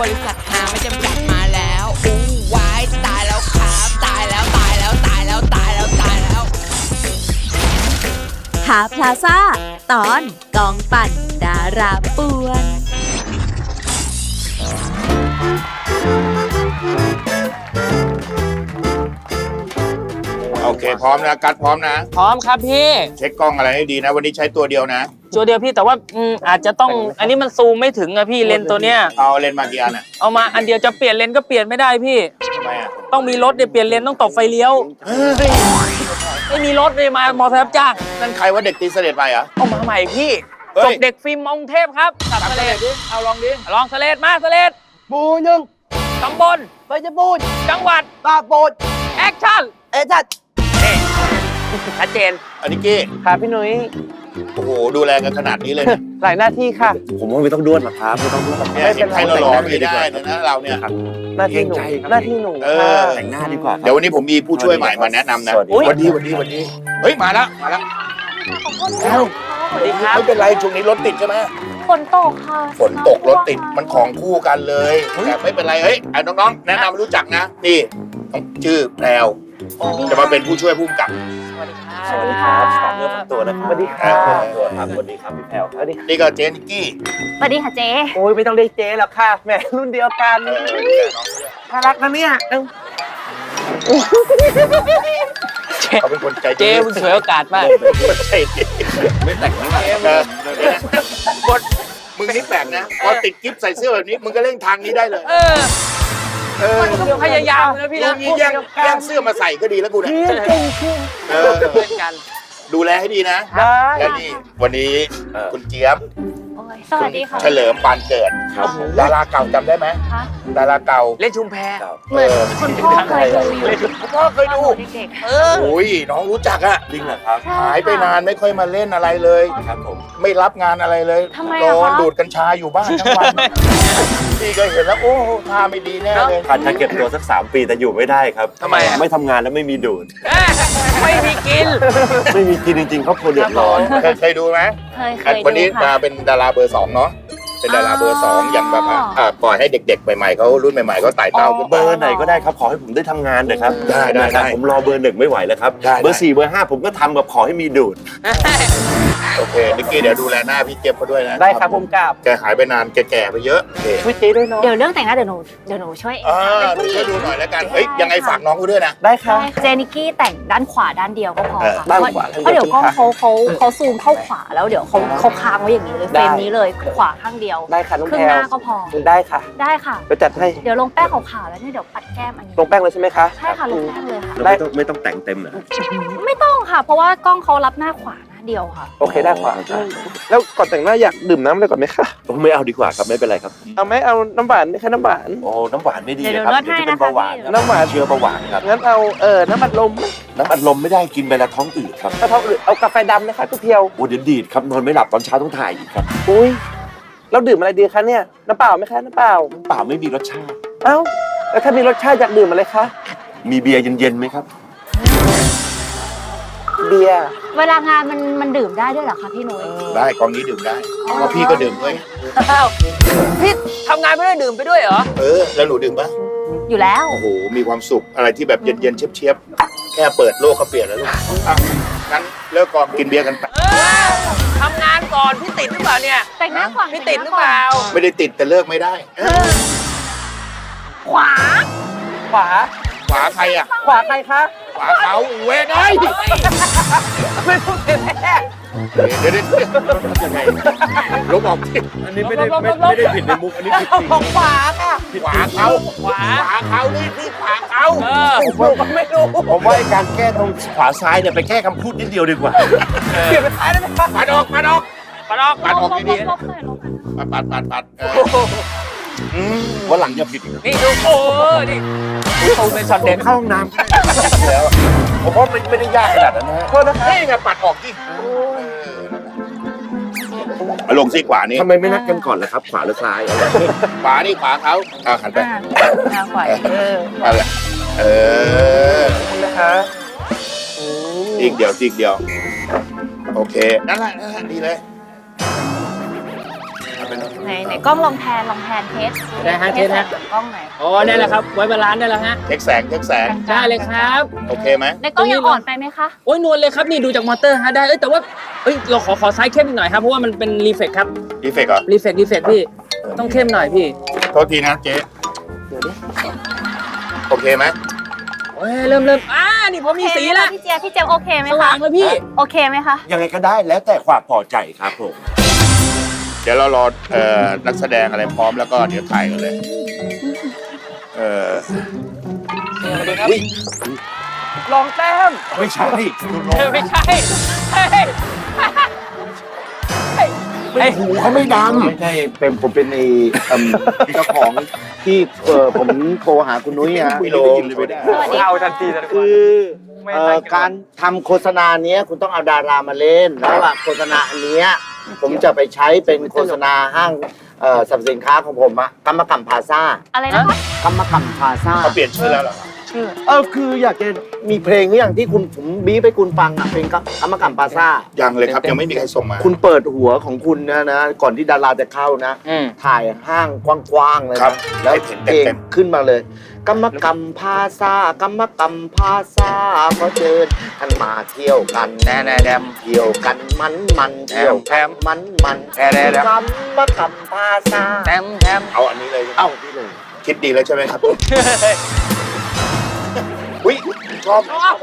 บริษัทหาไม่จำกัดมาแล้วอู้วายตายแล้วครับตายแล้วตายแล้วตายแล้วตายแล้วตายแล้ว หาพลาซ่า ตอนกองปั่นดาราป่วน โอเค พร้อมนะกัดพร้อมนะ พร้อมครับพี่ เช็คกล้องอะไรให้ดีนะ วันนี้ใช้ตัวเดียวนะ ตัวเดียวพี่แต่ว่าอืมอาจจะต้องอันนี้มันซูมไม่ถึงอะพี่เลนส์ตัวเนี้ยเอาเลนส์มากี่อันอะเอามาอันเดียวจะเปลี่ยนเลนส์ก็เปลี่ยนไม่ได้พี่ ทำไมอะต้องมีรถเดี๋ยวเปลี่ยนเลนส์ต้องตบไฟเลี้ยวเฮ้ยไม่มีรถเลยมามอเตอร์ไซค์รับจ้างนั่นใครว่าเด็กตีเสด็จไปเหรอเอามาใหม่พี่เฮ้ย จบเด็กฟิล์มมองเทพครับสับสะเลดเอาลองดิลองสะเลดมาสะเลดบูหนึ่งตำบลไปจะบูดจังหวัด ตาโบดแอคชั่น เอจัด ชัดเจนอันนี้กี้ค่ะพี่หนุ่ยโอ้โหดูแลกันขนาดนี้เลยนะหลายหน้าที่ค่ะ ผมว่าไม่ต้องด้วนหรอกครับไม่ต้องด้วนหรอกเนี่ยเห็นใครหล่อๆไม่ได้เลยนะเราเนี่ย ครับ หน้าที่หนูเกรงใจครับ หน้าที่หนูเออค่ะแต่งหน้าดีกว่าครับ เดี๋ยววันนี้ผมมีผู้ช่วยใหม่มาแนะนำนะสวัสดี วันดีวันดีวันดีเฮ้ยมาแล้วมาแล้วเอ้าสวัสดีครับไม่เป็นไรช่วงนี้รถติดใช่ไหมฝนตกค่ะฝนตกรถติดมันของคู่กันเลยแต่ไม่เป็นไรเฮ้ยอะน้องๆแนะนำรู้จักนะนี่ชื่อแพรวจะมาเป็นผู้ช่วยผู้กำกับ สวัสดีครับสวัสดีครับฝากเนื้อฝากตัวนะครับสวัสดีครัค่ะบตัวครับสวัสดีครับพี่แพรวสวัสดีนี่ก็เจนิกกี้สวัสดีค่ะเจ๊โอ้ยไม่ต้องเรียกเจ๊หรอกค่ะแหมรุ่นเดียวกันเออน่ารักนะเนี่ยเอ้าเขาเป็นคนใจดีเจ๊มึงสวยโอกาสมากคนใจดีไม่แต่งหน้าเออเดี๋ยวนะบทมึงนี่แปลกนะพอติดกิ๊บใส่เสื้อแบบนี้มึงก็เล่นทางนี้ได้เลยเออเออ พยายามนะพี่ลุนะงนี้แย่งแย่งเสื้อมาใส่ก็ดีแล้วกูเนี่ยเก่งเก่งเก่งเออเพื่อนกัน ดูแลให้ดีนะได้แล้วนี่วันนี้คุณเจี๊ยบโอ้ยสวัสดีค่ะเฉลิมปานเกิดครับผมดาราเก่าจำได้ไหมคะดาราเก่าเล่นชุมแพเหมือนคุณพ่อเคยดูอยู่ คุณพ่อเคยดู เด็กเออ โอ้ยน้องรู้จักอะจริงเหรอครับๆใช่หายไปนานไม่ค่อยมาเล่นอะไรเลย ครับผม ไม่รับงานอะไรเลยทำไมนอะอนคะดูดกัญชาอยู่บ้านทั้งวัน พี่ก็เห็นแล้วโอ้ท่าไม่ดีแน่เลยการจะเก็บตัวสักสามปีแต่อยู่ไม่ได้ครับทำไมอะ ไม่ทำงานแล้วไม่มีดูด ไม่มีกิน ไม่มีกินจริงๆครอบครัวเดือดร้อน เคยเคยดูไหมเคยเคอะยวันนี้ดูมาค่ะเป็นดาราเบอร์สองเนาะ เป็นดาราเบอร์สองอ๋ออย่างแบบว่าอะปล่อยให้เด็กๆ ใหม่ๆเขารุ่นใหม่ๆเขาไต่เต้าขึ้นเบไป อร์ไหนก็ได้ครับขอให้ผมได้ทำงานเถอะครับได้ได้นะครับได้ผมรอเบอร์หนึ่งไม่ไหวแล้วครับได้เบอร์สี่เบอร์ห้าผมก็ทำกับขอให้มีดูด โอเคนิกกี้เดี๋ยวดูแลหน้าพี่เจี๊ยบเขาด้วยนะได้ครับผมกราบ แกหายไปนานแกแก่ไปเยอะโอเคช่วยเจ๊ด้วยเนาะเดี๋ยวเรื่องแต่งหน้าเดี๋ยวหนูเดี๋ยวหนูช่วยเองอ่าค่ะเดี๋ยวช่วยดูหน่อยแล้วกันเฮ้ยยังไงฝากน้องเขาด้วยนะ ได้ค่ะใช่ค่ะเจนิกกี้แต่งด้านขวาด้านเดียวก็พอค่ะเออด้านเพราะขวาเพราะเดี๋ยวกล้องเขาเขาเขาซูมเข้าขวาแล้วเดี๋ยวเขาเขาค้างไว้อย่างนี้เลยเฟรมนี้เลยขวาข้างเดียวได้ค่ะน้องครึ่แพงรหน้าวก็พอได้ค่ะได้ค่ะไปจัดให้เดี๋ยวลงแป้งขาวๆแล้วเนี่ยเดี๋ยวปัดแก้มอันนี้ลงแป้งเลยใช่ไหมคะ ใช่ค่ะลงแป้งเลยค่ะแล้วไม่ต้องไม่ต้องแต่งเต็มเหรอ ไม่ต้องค่ะ เพราะว่ากล้องเขารับหน้าขวาหน้า เดียวค่ะ โอเคได้ค่ะแล้วก่อนแต่งหน้าอยากดื่มน้ำอะไรก่อนไหมคะโอ้ไม่เอาดีกว่าครับไม่เป็นไรครับ เอาไหมเอาน้ำหวานไหมคะน้ำหวาน โอ้น้ำหวานไม่ดีเดี๋ยวนะครับเดี๋ยวเดี๋ยวจะเป็นเบาหวานลดให้นะคะน้ำหวาน เชื้อเบาหวานครับงั้นเอาเออน้ำอัดลมไหมน้ำอัดลมไม่ได้กินไปแล้วท้องอืดครับถ้าท้องอืดเอากาแฟดำนะคะพี่เพียวโอ้เดี๋ยวดีดครับนอนไม่หลับตอนเช้าต้องถ่ายอีกครับอุ้ยเราดื่มอะไรดีคะเนี่ยน้ำเปล่าไหมคะน้ำเปล่า เปล่าไม่มีรสชาติ เอ้าแล้วถ้ามีรสชาติอยากดื่มอะไรคะมีเบียร์เย็นๆไหมครับ เบียร์เวลางานมันมันดื่มได้ด้วยเหรอคะพี่นุ้ย ได้กองนี้ดื่มได้เพราะพี่ก็ดื่มด้วย อ้าวพี่ทำงานไม่ได้ดื่มไปด้วยเหรอ เออ แล้วหนูดื่มปะอยู่แล้ว โอ้โห มีความสุขอะไรที่แบบเย็นๆเชียบๆแค่เปิดโลกก็เปลี่ยนแล้วลูกอะงั้นเลิกกองกินเบียร์กันไปเออทำงานก่อนพี่ติดหรือเปล่าเนี่ย แต่งหน้าก่อนพี่ติดหรือเปล่า ไม่ได้ติดแต่เลิกไม่ได้เออขวา ขวา ขวาใครอะ ขวาใครคะ ขวาเขาเว้ยได้ยไม่พูดเลยแม่เดี๋ยวเดี๋ยวยังไงลบออกที่อันนี้ไม่ได้ไม่ไม่ได้ผิดในมุกอันนี้ผิดจริงของขวาค่ะขวาเขาขวาขวาเขานี่นี่ขวาเขาเออหนูก็ไม่รู้ผมว่าการแก้ตรงขวาซ้ายเนี่ยไปแก้คำพูดนิดเดียวดีกว่าเปลี่ยนเป็นซ้ายได้ไหมปัดออกปัดออกปะนอกปัดออกลบดีน่อยลบหน่อยๆปัดปัดปัดปัด ว่าหลังจะผิดอีกนี่ดูโอ้นี่โอ้เป็นช็อตเด็ดเข้าห้องน้ำก็ได้แล้วผมว่ามันไม่ได้ยากขนาดนั้นนะฮะโทษนะคะนี่ไงปัดออกที่มาลงซีขวานี่ทำไมไม่นัดกันก่อนล่ะครับ ขวาหรือซ้ายอะไรขวานี่ขวาเขาอ่าหันไปอ่าหน้าขวาเอออะไรเออนะคะอืมอีกเดียวอีกเดียว โอเคนั่นแหละนั่นแหละดีเลยเอา ไปเลยไหนไหนกล้องลองแพนลองแพนเทสได้ฮะเทสฮะ กับกล้องไหนอยอ๋อได้แล้วครับ ไว้บาลานซ์ได้แล้วฮะเช็คแสงเช็คแสงได้เลยครับ โอเคไหมในกล้องยังอ่อนไปไหมคะ โอ้ยนวลเลยครับนี่ดูจากมอเตอร์ฮะได้ เอ้ยแต่ว่า เอ้ยเราขอขอไซส์เข้มอีกหน่อยครับ เพราะว่ามันเป็นรีเฟกครับ ดีเฟกต์เหรอรีเฟกรีเฟกพี่ ต้องเข้มหน่อยพี่ โทษทีนะเจ๊โอเคไหมโอ้ยเริ่มเริ่มอ่านี่พอมีสีแล้วพี่เจี๊ยบพี่เจี๊ยบโอเคไหมสคะ ว่างแล้วพี่ โอเคไหมคะ ยังไงก็ได้แล้วแต่ความพอใจครับผม เดี๋ยวเรารอเอ่อนักแสดงอะไรพร้อมแล้วก็เดี๋ยวถ่ายกันเลย เออลองแต้มไม่ใช่เออไม่ใช่เฮ้ยไม่หูเขาไม่ดำไม่ใช่เป็นผมเป็นไอ้เอิ่มเจ้าของที่เออผมโทรหาคุณนุ้ยฮะไม่ได้ยินเลยไม่ได้สวัสดีเอาค่ะทันทีทันทีคือเอ่อการทำโฆษณาเนี้ยคุณต้องเอาดารามาเล่น แล้วอะโฆษณาอันเนี้ย ผมจะไปใช้เป็นโฆษณาห้างเอ่อสรรพสินค้าของผมอะกัมมะกัมพาซ่าอะไรนะคะกัมมะกัมพาซ่าเขาเปลี่ยนชื่อแล้วเหรอเออคืออยากจะมีเพลงอย่างที่คุณผมบีบไปคุณฟังอะเพลงกัมมะกัมพาซ่า ยังเลยครับ ยังไม่มีใครส่งมา คุณเปิดหัวของคุณนะนะ ก่อนที่ดาราจะเข้านะ อืม ถ่ายห้างกว้างๆเลยครันะบแล้วให้เห็นเพลงเต็มขึ้นมาเลย กัมมะกัมพาซากัมมะกัมพาซาก็เชิญท่านมาเที่ยวกันแน่แน่แน่เที่ยวกันมันมันๆเที่ยวแถมมันมันแน่แน่แน่กัมมะกัมพาซาแถมแถมเอาอันนี้เลยเอ้าพี่เลยคิดดีแล้วใช่ไหมครับอุ้ยชอบชอบ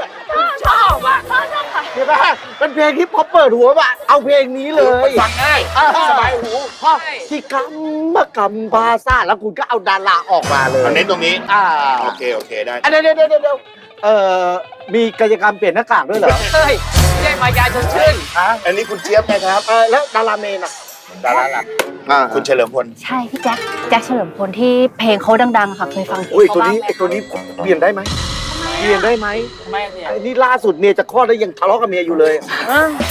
ชอบอะ เห็นปะเป็นเพลงที่พอเปิดหัวปะเอาเพลงนี้เลยฟังง่ายอ่าสบายหูพอที่กัมมะกัมพาซาแล้วคุณก็เอาดาราออกมาเลยเอาเน้นตรงนี้ อ่าโอเค โอเคได้อะเดี๋ยวเดี๋ยวเดี๋ยวเดี๋ยวเอ่อมีกิจกรรมเปลี่ยนหน้ากากด้วยเหรอเฮ้ยไม่ใช่มายาชมชื่นอันนี้คุณเจี๊ยบนะครับเออแล้วดาราเมนอะดาราหลักอ่าคุณเฉลิมพลใช่ พี่แจ็คแจ็คเฉลิมพลที่เพลงเขาดังๆ ค่ะ เคยฟังเพลงโอ้ยเขาตัวบ้างนี้ไหมไอ้ตัวนี้เปลี่ยนได้ไหม เปลี่ยนได้ไหมไม่เนี่ยไอ้นี่ล่าสุดเมียจะคลอดแล้วยังทะเลาะกับเมียอยู่เลย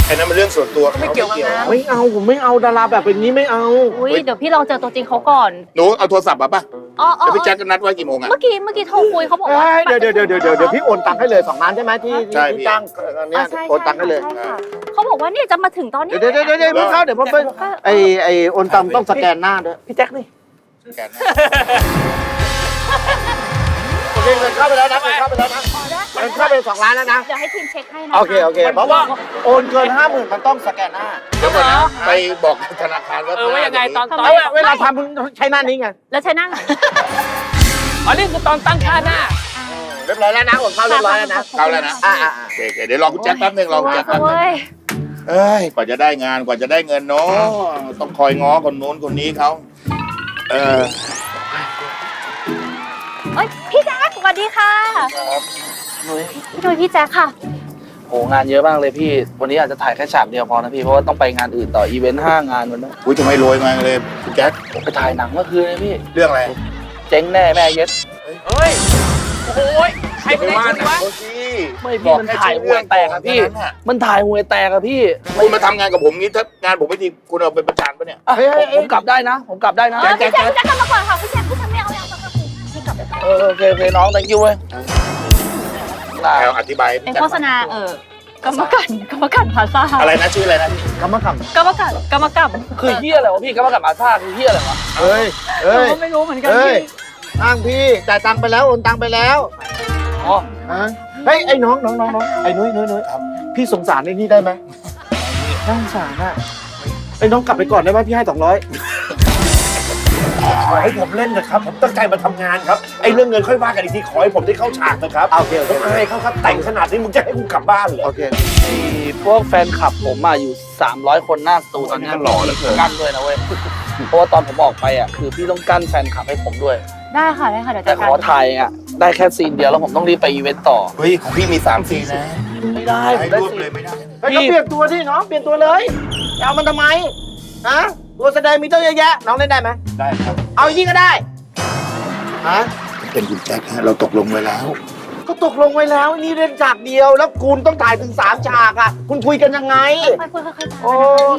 ไอ้นั้นมันเรื่องส่วนตัวไม่เกี่ยวกับงานไม่เอาผมไม่เอาดาราแบบเป็นนี้ไม่เอาอุ้ยเดี๋ยวพี่ลองเจอตัวจริงเขาก่อนหนูเอาโทรศัพท์มาป่ะอ๋ออ๋อเดี๋ยวพี่แจ็คกันนัดไว้กี่โมงอะเมื่อกี้เมื่อกี้โทรคุยเขาบอกเอ้ว่ายเดี๋ยวเดี๋ยวเดี๋ยวเดี๋ยวเดี๋ยวเดี๋ยวพี่โอนตังค์ให้เลยสองล้านใช่ไหมที่ใช่ที่พี่จ้างอันเนี้อ๋อยใช่โอนตังค์ให้เลยใช่ค่ะเขาบอกว่าเนี่ยจะมาถึงตอนนี้เดี๋ยวเดี๋ยวเดี๋ยวเดี๋ยวเพิ่งเข้าเดี๋ยวผมไปไอไอโอนตังค์ต้องสแกนหน้าด้วยพี่แจ็คนี่แกนนะโอ เคเงินเข้าไปแล้วนะเงินเข้าไปแล้วนะอ๋อได้เงินเข้าไปสองล้านแล้วนะ เดี๋ยวให้ทีมเช็คให้นะะโอเคโอเค เพราะว่าโอนเกินห้าหมื่นมันต้องสแกนหน้าเดี๋ยวก่อนนะไปบอกธนาคารว่าเออว่ายังไงตอนตอนเอาเวลาทำมึงใช้หน้านี้ไง แล้วใช้หน้าไหนอ๋อนี่คือตอนตั้งค่าหน้าเรียบร้อยแล้วนะโอนเข้าเรียบร้อยแล้วนะเข้าแล้วนะอ่าอ่าโอเคโอเคเดี๋ยวรอคุณแจ็คแป๊บนึงรอคุณแจ็คแป๊บนึงเว้ยเอ้ยกว่าจะได้งานกว่าจะได้เงินเนาะต้องคอยง้อคนนู้นคนนี้เขาเออ พี่แจ็คสวัสดีค่ะพี่ดุยพี่แจ็คค่ะโอ้งานเยอะมากเลยพี่ วันนี้อาจจะถ่ายแค่ฉากเดียวพอนะพี่ เพราะว่าต้องไปงานอื่นต่ออีเวนต์ห้างานวันนั้นอุ้ยทำไมโรยมาเลยคุณแจ็คผมไปถ่ายหนังเมื่อคืนเลยพี่ เรื่องอะไร เจ๊งแน่แม่เย็ดเฮ้ย โอ้โหยใครไปเป็นว่าคนหนัวะงเขาสิไม่บพี่อกมันแค่ถ่ายชื่อหวยแตกอะพี่เรื่องก่อนแค่นั้นน่ะมันถ่ายหวยแตกอะพี่คุณมาทำงานกับผมงี้ถ้างานผมไม่ดีคุณเอาไปประจานปะเนี่ยอะผมผมกลับได้นะ ผมกลับได้นะเออพี่แจ็คพี่แจ็คกลับมาก่อนค่ะพี่แจ็ค เออโอเคโอเคน้อง thank you เว้ยลาแอลอธิบายให้เป็นพี่แจ็คโฆษณาเออกรรมการกรรมการพาซ่าอะไรนะชื่ออะไรนะกรรมกรรมกรรมการกรรมการคือเฮียอะไรวะพี่ก็มากับอาซาคือเฮียอะไรวะเฮ้ยเอเฮ้อยไม่รู้เหมือนกันเฮ้ยพี่อ้างพี่จ่ายตังค์ไปแล้วโอนตังค์ไปแล้วอ๋อฮะเฮ้ยไอ้น้องน้องน้องน้องไอ้นุ้ยนุ้ยนุ้ยพี่สงสารไอ้นี่ได้ไหมน่าสงสารอะไอ้น้องกลับไปก่อนได้ไหมพี่ให้สองร้อย ขอให้ผมเล่นนะครับผมตั้งใจมาทำงานครับไอ้เรื่องเงินค่อยว่ากันอีกทีขอให้ผมได้เข้าฉากนะครับโอเคโอผมเคอายเขาครับแต่งขนาดนี้มึงจะให้กูกลับบ้านเหรอ โอเค มีพวกแฟนคลับผมอะอยู่ 300 คนหน้าสตูตอนเนี้ยหล่อเหลือเกิน กั้นด้วยนะเว้ย เพราะว่าตอนผมออกไปอะคือพี่ต้องกั้นแฟนคลับให้ผมด้วย ได้ค่ะได้ค่ะเดี๋ยวแต่จัดขการอถ่ายอะได้แค่ซีนเดียวแล้วผมต้องรีบไปอีเวนต์ต่อ เฮ้ยของพี่มีสามซีนนะไม่ได้ผให้มได้รวบซีเลนยไม่ได้ เฮ้ยก็เปลี่ยนตัวที่น้องเปลี่ยนตัวเลยจะเอามันทำไมฮะตัวแสดงมีตั้งเยอะแยะน้องเล่นได้ไหมได้ครับเอาอย่างนี้ก็ได้ฮะเป็นคุณแจ็คฮะเราตกลงไว้แล้ว ก็ตกลงไว้แล้วนี่เล่นฉากเดียว แล้วคุณต้องถ่ายถึงสามฉากอะ คุณคุยกันยังไง ค่อยๆค่อยๆโอ้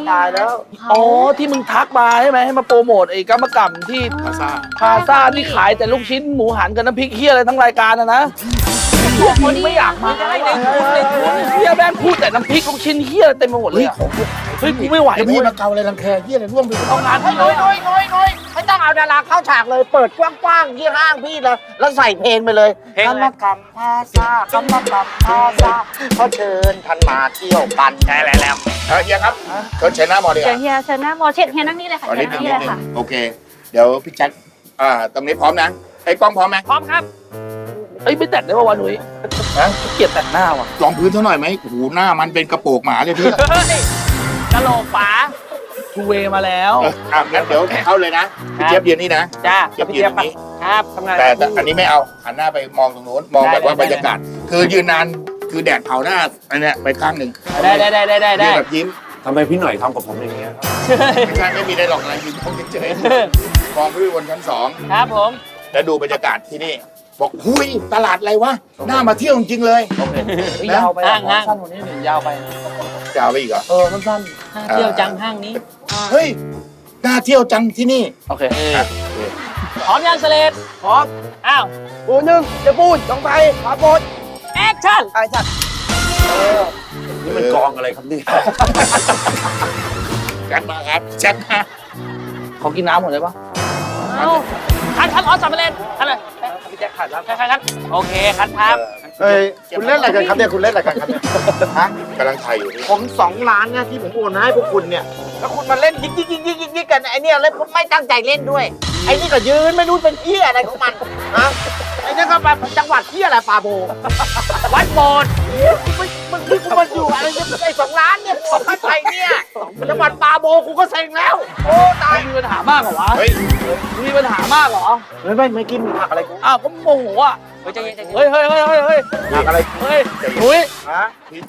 ตายแล้ว อ๋อ ที่มึงทักมาใช่ไหมให้มาโปรโมทไอ้กรรมกรรมที่พาซ่าพาซ่าที่ขายแต่ลูกชิ้นหมูหันกับน้ำพริกเฮียอะไรทั้งรายการนะนะ มึงไม่อยากมาไม่ได้ในทุนในทุนเฮียแม่งพูดแต่น้ำพริกลูกชิ้นเฮียเต็มไปหมดเลยอะของพวกไอ้เฮ้ยกูไม่ไหวเดี๋ยวเว้พี่ยมาเกาอะไรรังแคเยี่ยอะไรร่วงไปหมดเอางานพี่เลน้อยยน้อยน้อยน้อยไม่ต้องเอาดาราเข้าฉากเลย เปิดกว้างๆที่ห้างพี่แล้วแล้วใส่เพลงไปเลยเพลงอะไรคำว่ากำพาซาคำว่ากำพาซาเขาเชิญท่านมาเที่ยวกันใช่แล้วแล้วเออเฮียครับเชิญเชิญหน้ามอดีกเชิญว่าเฮียเชิญหน้ามอเชิญเฮียนั่งนี่เลยค่ะขอเฮีนิยดนึนั่งงนินี่ดเลยนึงค่ะ โอเค เดี๋ยวพี่แจ็คอ่า ตรงนี้พร้อมนะ ไอ้กล้องพร้อมไหมพร้อมครับ เอ้ยไม่แต่งได้ป่าวะหนุ่ยฮะเกลียดแต่งหน้าว่ะลองพื้นเท่าหน่อยไหมโอ้โหหน้ามันเป็นกระโปรงหมาเลยพี่ เฮ้ยกะโหลกฝาทูเวมาแล้วเอออะงั้นเดี๋ยวเข้าเลยนะพี่เจี๊ยบยืนนี่นะ จ้าเจี๊ยบยืนตรงนี้ ครับทำงานแต่แต่อันนี้ไม่เอาหันหน้าไปมองตรงนู้นมองแบบว่าได้บรรยากาศ คือยืนนานคือแดดเผาหน้าอันเนี้ยไปข้างหนึ่งได้ได้ได้ได้ได้ยืได้นแบบยิ้มทำไมพี่หน่อยทำกับผมอย่างเงี้ยครับไม่ใช่ไม่มีได้หรอกอะไรยืนมองเฉยๆมองขึ้นบนชั้นสองครับผมแล้วดูบรรยากาศที่นี่ บอกหุยตลาดอะไรวะน่ามาเที่ยวจริงๆเลยโอเคเฮ้ยยาวไปอะสั้นกว่านี้หนึ่งยาวไปจะเอาไปอีกเหรอ เออสั้นน่าเที่ยวจังห้างนี้เฮ้ยน่าเที่ยวจังที่นี่ๆโอเคอะพร้อมยังสเลดพร้อมอ้าวปูหนึ่งจะพูดต้องไปขอโพดแอคชั่นไอ้สัตว์นี่มันกองอะไรครับเนี่ยแจ็คมาครับแจ็คมาขอกินน้ำหมดเลยปะเอาคันคันออสสามเลนคันเลยพี่ แจ็คขาดแล้วคันคันคันโอเคคันครับเฮ้ยคุณเล่นอะไรกันครับเนี่ยคุณเล่นอะไรกันครับเนี่ยฮะกำลังถ่ายอยู่นี่ผมสองล้านเนี่ยที่ผมโอนให้พวกคุณเนี่ยแล้วคุณมาเล่นยิกยิกยิกยิกยิกยิกกันไอเนี่ยเล่นไม่ตั้งใจเล่นด้วยไอ้นี่ก็ยืนไม่รู้เป็นเที่ยอะไรของมันฮะไอ้นี่ก็แบบจังหวัดเที่ยอะไรปาโบวัดโบส ถ์มึงมึงมึงกูมาอยู่อะไรเนี่ยไอ้สองล้านเนี่ยกูเอาไปเนี่ยจังหวัดปาโบกูก็เซ็งแล้ว โอ้ตายมีปัญหามากเหรอวะเฮ้ยมีปัญหามากเหรอไม่ไม่ไม่กินผักอะไรกูอ้าวก็โมโหอะเฮ้ยใจเย็นใจเย็นเฮ้ยเฮ้ยเฮ้ยเฮ้ยเฮ้ยผักอะไรเฮ้ยหนุ่ยฮะพี่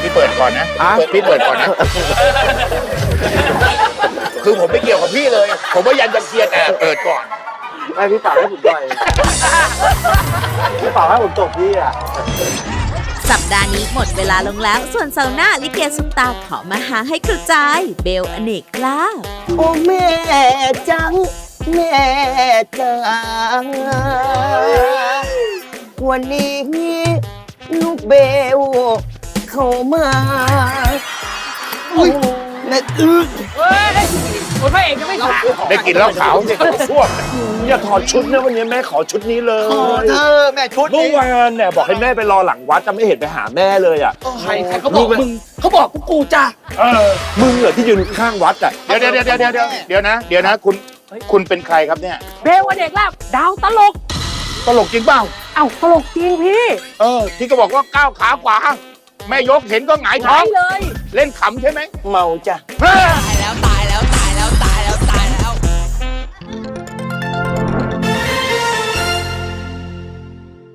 พี่เปิดก่อนนะอะเปิดพี่เปิดก่อนนะคือผมไม่เกี่ยวกับพี่เลย ผมว่ายันจะเคลียร์แต่เปิดก่อนไม่พี่ฝากให้ผมหน่อยพี่ฝากให้ผมตกพี่อะ สัปดาห์นี้หมดเวลาลงแล้ว ส่วนเสาร์หน้าลิเกซุปตาขอมาหาให้กระจาย เบลอเนกลาบโอ้แม่จัง แม่จัง วันนี้ลูกเบลเข้ามาอุ้ยแม่อึ้งเฮ้ย คุณพระเอกยังไม่ขาดได้กินเหล้าขาวเนี่ยพวกอย่าถอดชุดนะวันนี้แม่ขอชุดนี้เลยขอเธอแม่ชุดเมื่อนี้วานเนี่ยบอกให้แม่ไปรอหลังวัดจะไม่เห็นไปหาแม่เลยอะใครใครเขาบอกมึงเขาบอกพวกกูจ้าเออมึงเหรอที่ยืนข้างวัดอะเดี๋ยวเดี๋ยวเดี๋ยวเดี๋ยวเดี๋ยวเดี๋ยวนะ เดี๋ยวนะคุณคุณเป็นใครครับเนี่ยเบลอเนกลาบดาวตลก ตลกจริงเปล่าเอ้าตลกจริงพี่ เออ ที่ก็บอกว่าก้าวขาขวาแม่ยกเห็นก็หงายท้องเลย เล่นขำใช่ไหมเมาจ้ะเฮ้ยตายแล้วตาย